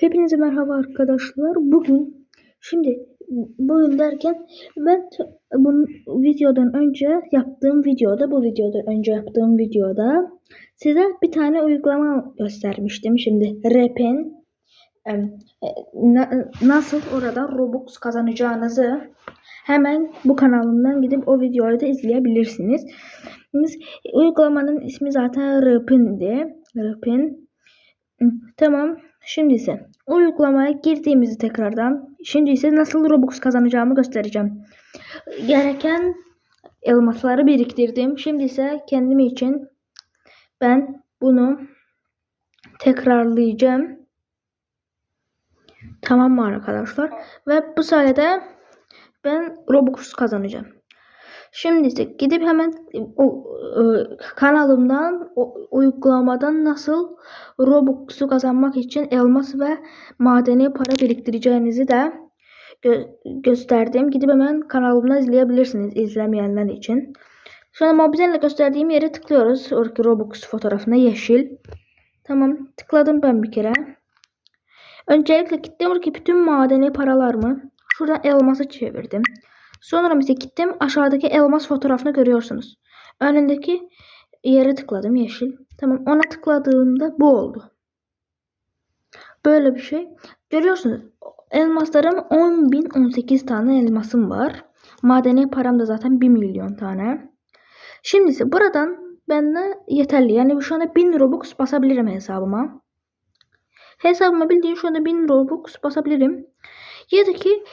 Hepinize merhaba arkadaşlar. Bugün şimdi bugün derken ben bu videodan önce yaptığım videoda bu videodan önce yaptığım videoda size bir tane uygulama göstermiştim. Şimdi Rep'in e, na- nasıl orada Robux kazanacağınızı hemen bu kanalımdan gidip o videoyu da izleyebilirsiniz. Uygulamanın ismi zaten Rep'indi. Rep'in Tamam. Şimdi ise uygulamaya girdiğimizi tekrardan şimdi ise nasıl Robux kazanacağımı göstereceğim. Gereken elmasları biriktirdim. Şimdi ise kendim için ben bunu tekrarlayacağım. Tamam mı arkadaşlar? Ve bu sayede ben Robux kazanacağım. Şimdi ise gidip hemen o, e, kanalımdan o, uygulamadan nasıl Robux'u kazanmak için elmas ve madeni para biriktireceğinizi de gö- gösterdim. Gidip hemen kanalımdan izleyebilirsiniz izlemeyenler için. Sonra mobizenle gösterdiğim yere tıklıyoruz. Oradaki Robux fotoğrafına yeşil. Tamam tıkladım ben bir kere. Öncelikle gittim oradaki bütün madeni paralar mı? Şuradan elması çevirdim. Sonra ise gittim aşağıdaki elmas fotoğrafını görüyorsunuz. Önündeki yere tıkladım yeşil. Tamam ona tıkladığımda bu oldu. Böyle bir şey. Görüyorsunuz elmaslarım 10.018 tane elmasım var. Madeni param da zaten 1 milyon tane. Şimdi ise buradan bende yeterli. Yani şu anda 1000 Robux basabilirim hesabıma. Hesabıma bildiğin şu anda 1000 Robux basabilirim. Ya da ki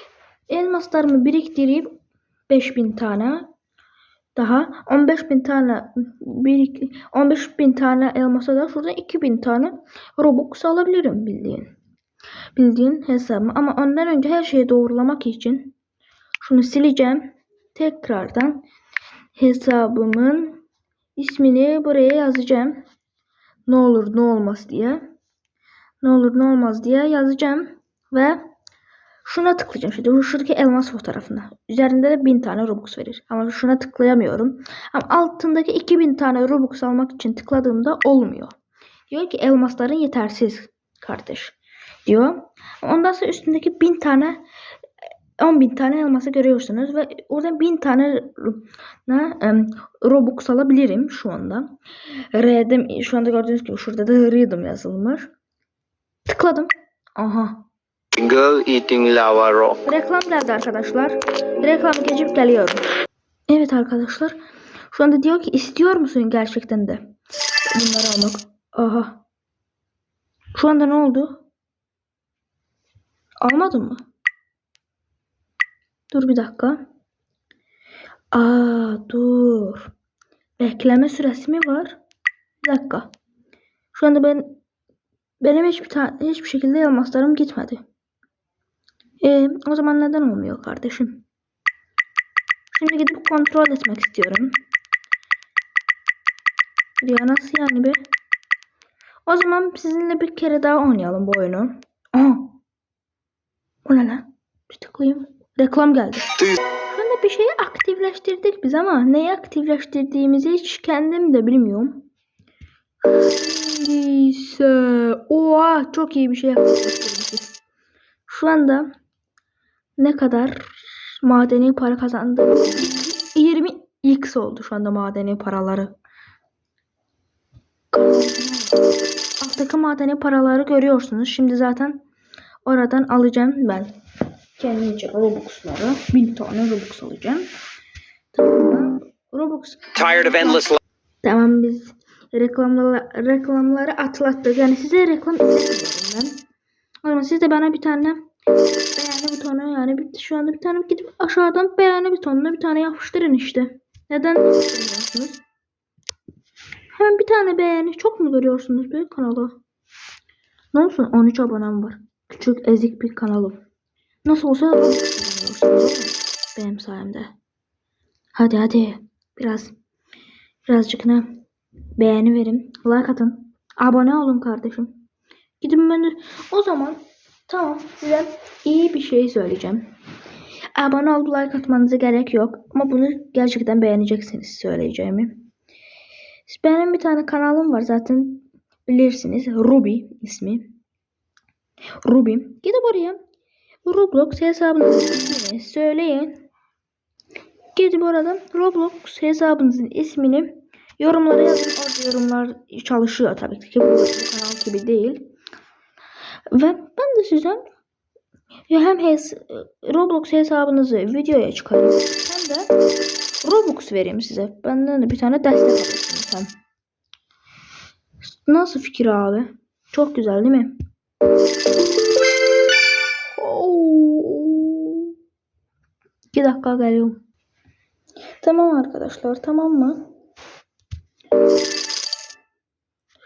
elmaslarımı biriktirip 5000 tane daha 15000 tane birik 15000 tane elmasa da şurada 2000 tane Robux alabilirim bildiğin. Bildiğin hesabımı ama ondan önce her şeyi doğrulamak için şunu sileceğim. Tekrardan hesabımın ismini buraya yazacağım. Ne olur ne olmaz diye. Ne olur ne olmaz diye yazacağım ve Şuna tıklayacağım şimdi. Şuradaki elmas fotoğrafına. Üzerinde de 1000 tane Robux verir. Ama şuna tıklayamıyorum. Ama altındaki 2000 tane Robux almak için tıkladığımda olmuyor. Diyor ki elmasların yetersiz kardeş. Diyor. Ondan sonra üstündeki 1000 tane 10.000 tane elması görüyorsunuz ve oradan 1000 tane ne, em, Robux alabilirim şu anda. R'de şu anda gördüğünüz gibi şurada da Rhythm yazılmış. Tıkladım. Aha Girl eating lava rock. Reklam geldi arkadaşlar. Reklam geçip geliyorum. Evet arkadaşlar. Şu anda diyor ki istiyor musun gerçekten de bunları almak? Aha. Şu anda ne oldu? Almadın mı? Dur bir dakika. Aa dur. Bekleme süresi mi var? Bir dakika. Şu anda ben benim hiçbir tane hiçbir şekilde elmaslarım gitmedi. E, o zaman neden olmuyor kardeşim? Şimdi gidip kontrol etmek istiyorum. Ya nasıl yani be? O zaman sizinle bir kere daha oynayalım bu oyunu. Aha. O ne lan? Bir tıklayayım. Reklam geldi. Şu anda bir şeyi aktifleştirdik biz ama neyi aktifleştirdiğimizi hiç kendim de bilmiyorum. Neyse. Oha çok iyi bir şey aktifleştirdik. Şu anda ne kadar madeni para kazandım? 20 x oldu şu anda madeni paraları. Alttaki madeni paraları görüyorsunuz. Şimdi zaten oradan alacağım ben. Kendim için Robux'ları. 1000 tane Robux alacağım. Tamam? Robux. Tired of endless Tamam biz reklamları, reklamları atlattık. Yani size reklam istemiyorum ben. O zaman siz de bana bir tane beğeni butonu yani bir, şu anda bir tane gidip aşağıdan beğeni butonuna bir tane yapıştırın işte. Neden istemiyorsunuz? Hemen bir tane beğeni çok mu görüyorsunuz bir kanala? Ne olsun 13 abonem var. Küçük ezik bir kanalım. Nasıl olsa benim sayemde. Hadi hadi biraz birazcık ne beğeni verin. Like atın. Abone olun kardeşim. Gidin beni. O zaman tamam size iyi bir şey söyleyeceğim. Abone olup like atmanıza gerek yok. Ama bunu gerçekten beğeneceksiniz söyleyeceğimi. Benim bir tane kanalım var zaten bilirsiniz. Ruby ismi. Ruby. Gidip oraya Roblox hesabınızın ismini söyleyin. Gidip orada Roblox hesabınızın ismini yorumlara yazın. Orada yorumlar çalışıyor tabii ki. Bu, kanal gibi değil. Ve de size hem hes Roblox hesabınızı videoya çıkarayım hem de Robux vereyim size. Benden de bir tane destek alırsınız hem. Nasıl fikir abi? Çok güzel değil mi? Oo. İki dakika geliyorum. Tamam arkadaşlar tamam mı?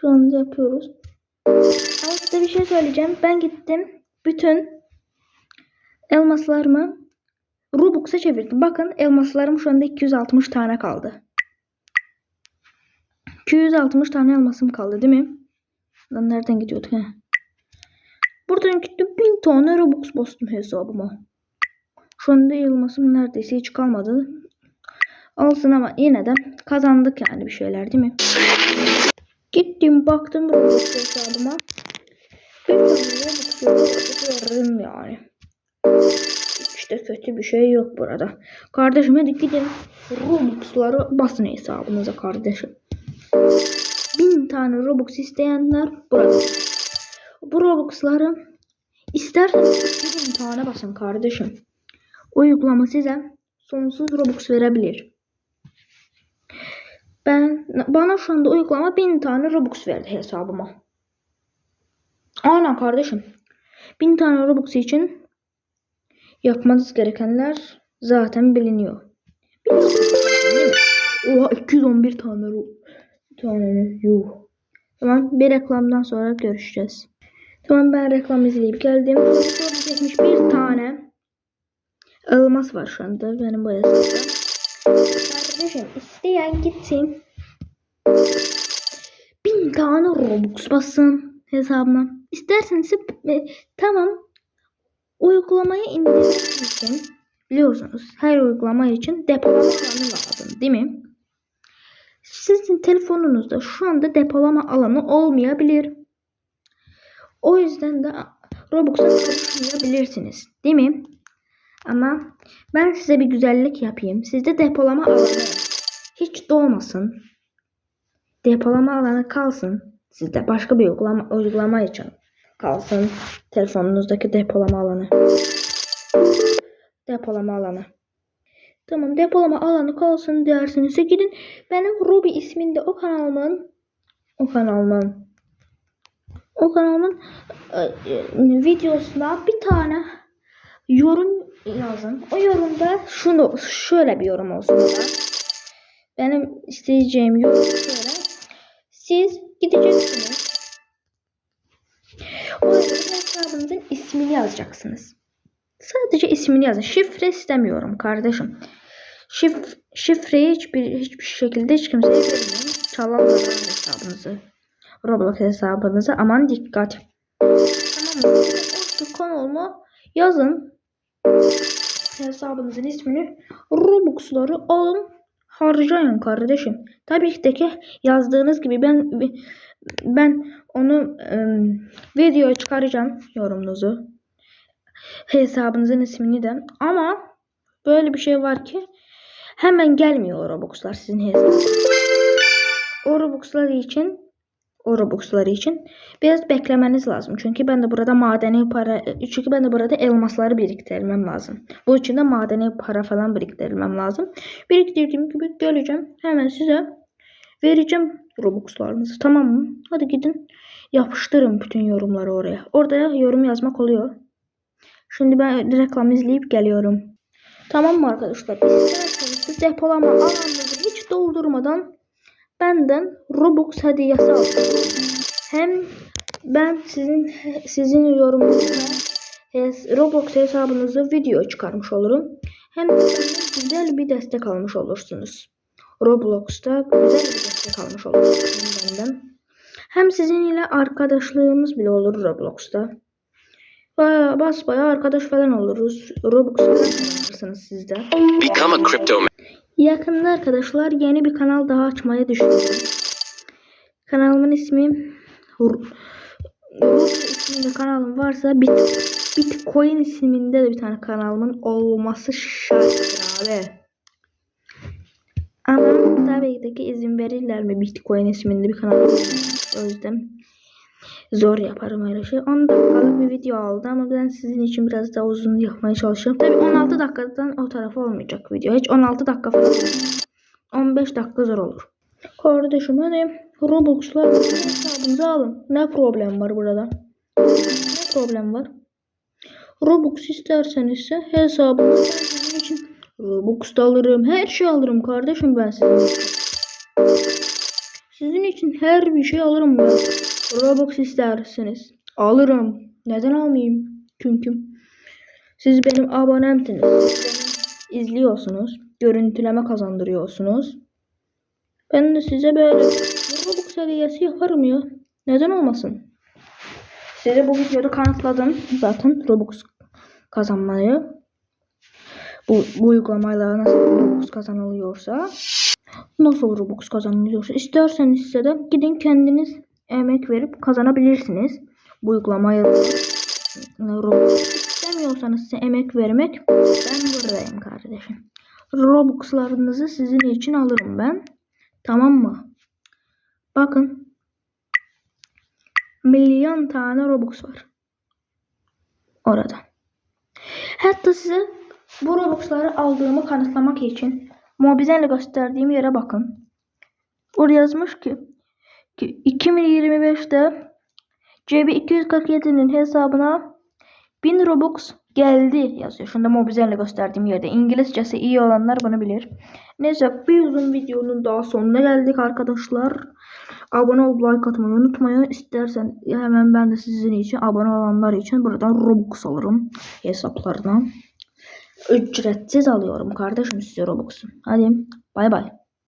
Şu anda yapıyoruz. Ama size bir şey söyleyeceğim. Ben gittim. Bütün elmaslarımı Robux'a çevirdim. Bakın elmaslarım şu anda 260 tane kaldı. 260 tane elmasım kaldı değil mi? Lan nereden gidiyorduk he? Buradan gittim 1000 tane Robux bastım hesabıma. Şu anda elmasım neredeyse hiç kalmadı. Olsun ama yine de kazandık yani bir şeyler değil mi? Gittim baktım Robux hesabıma. Veririm yani. İşte kötü bir şey yok burada. Kardeşim hadi gidin Robux'ları basın hesabınıza kardeşim. Bin tane Robux isteyenler burada. Bu Robux'ları isterseniz bin tane basın kardeşim. Uygulama size sonsuz Robux verebilir. Ben bana şu anda uygulama bin tane Robux verdi hesabıma. Aynen kardeşim. Bin tane Robux için yapmanız gerekenler zaten biliniyor. Oha 211 tane tane yuh. Tamam bir reklamdan sonra görüşeceğiz. Tamam ben reklam izleyip geldim. Bir tane elmas var şu anda benim bu. Kardeşim isteyen gitsin. Bin tane Robux bassın hesabına. İsterseniz e, tamam uygulamayı indirmek için biliyorsunuz her uygulama için depolama alanı lazım değil mi? Sizin telefonunuzda şu anda depolama alanı olmayabilir. O yüzden de Robux'a karışmayabilirsiniz değil mi? Ama ben size bir güzellik yapayım. Sizde depolama alanı hiç dolmasın. Depolama alanı kalsın. Sizde başka bir uygulama, uygulama için kalsın. Telefonunuzdaki depolama alanı. Depolama alanı. Tamam depolama alanı kalsın dersiniz. Gidin benim Ruby isminde o kanalımın o kanalımın o kanalımın e, e, videosuna bir tane yorum yazın. O yorumda şunu şöyle bir yorum olsun. Benim isteyeceğim yorum şöyle. Siz gideceksiniz. Hesabınızın ismini yazacaksınız. Sadece ismini yazın. Şifre istemiyorum kardeşim. Şif, şifreyi hiçbir hiçbir şekilde hiç kimseye vermeyin. Çalarlar hesabınızı. Roblox hesabınızı. Aman dikkat. Tamam mı? Kanalıma yazın. Hesabınızın ismini. Robux'ları alın. Harcayın kardeşim. Tabii ki yazdığınız gibi ben ben onu ım, videoya çıkaracağım yorumunuzu hesabınızın ismini de. Ama böyle bir şey var ki hemen gelmiyor Robux'lar sizin hesabınıza. O Robux'lar için Robux'ları için biraz beklemeniz lazım. Çünkü ben de burada madeni para çünkü ben de burada elmasları biriktirmem lazım. Bu için de madeni para falan biriktirmem lazım. Biriktirdiğim gibi geleceğim. Hemen size vereceğim Robux'larınızı. Tamam mı? Hadi gidin yapıştırın bütün yorumları oraya. Orada yorum yazmak oluyor. Şimdi ben reklam izleyip geliyorum. Tamam mı arkadaşlar? İsterseniz depolama alanınızı hiç doldurmadan benden Robux hediyesi alın. Hem ben sizin sizin yorumunuzla Roblox hesabınızı video çıkarmış olurum. Hem de güzel bir destek almış olursunuz. Roblox'ta güzel bir destek almış olursunuz benden. Hem sizinle arkadaşlığımız bile olur Roblox'ta. Baya basbaya arkadaş falan oluruz. Kazanırsınız siz de. Become a crypto Yakında arkadaşlar yeni bir kanal daha açmayı düşünüyorum. Kanalımın ismi Ru- Roblox isminde kanalım varsa Bit Bitcoin isminde de bir tane kanalımın olması şart abi. Ama tabii ki izin verirler mi Bitcoin isminde bir kanal O yüzden zor yaparım öyle şey. 10 dakikalık bir video oldu ama ben sizin için biraz daha uzun yapmaya çalışıyorum. Tabii 16 dakikadan o tarafa olmayacak video. Hiç 16 dakika falan olmaz. 15 dakika zor olur. Kardeşim hani Robux'lar hesabınıza alın. Ne problem var burada? Ne problem var? Robux isterseniz ise için Robux da alırım. Her şey alırım kardeşim ben için. Sizin için her bir şey alırım ben. Robux isterseniz alırım. Neden almayayım? Çünkü siz benim abonemsiniz. İzliyorsunuz. Görüntüleme kazandırıyorsunuz. Ben de size böyle Robux hediyesi yaparım ya. Neden olmasın? Size bu videoda kanıtladım zaten Robux kazanmayı. Bu, bu uygulamayla nasıl Robux kazanılıyorsa nasıl Robux kazanılıyorsa isterseniz ise de gidin kendiniz emek verip kazanabilirsiniz. Bu uygulamayı Robux istemiyorsanız size emek vermek ben buradayım kardeşim. Robux'larınızı sizin için alırım ben. Tamam mı? Bakın. Milyon tane Robux var. Orada. Hatta size bu Robux'ları aldığımı kanıtlamak için Mobizen'le gösterdiğim yere bakın. Orada yazmış ki, ki 2025'te CB247'nin hesabına 1000 Robux geldi yazıyor. Şunda Mobizen'le gösterdiğim yerde. İngilizcesi iyi olanlar bunu bilir. Neyse bir uzun videonun daha sonuna geldik arkadaşlar. Abone olup like atmayı unutmayın. İstersen hemen ben de sizin için abone olanlar için buradan Robux alırım hesaplarına. Ücretsiz alıyorum kardeşim size Robux'u. Hadi bay bay.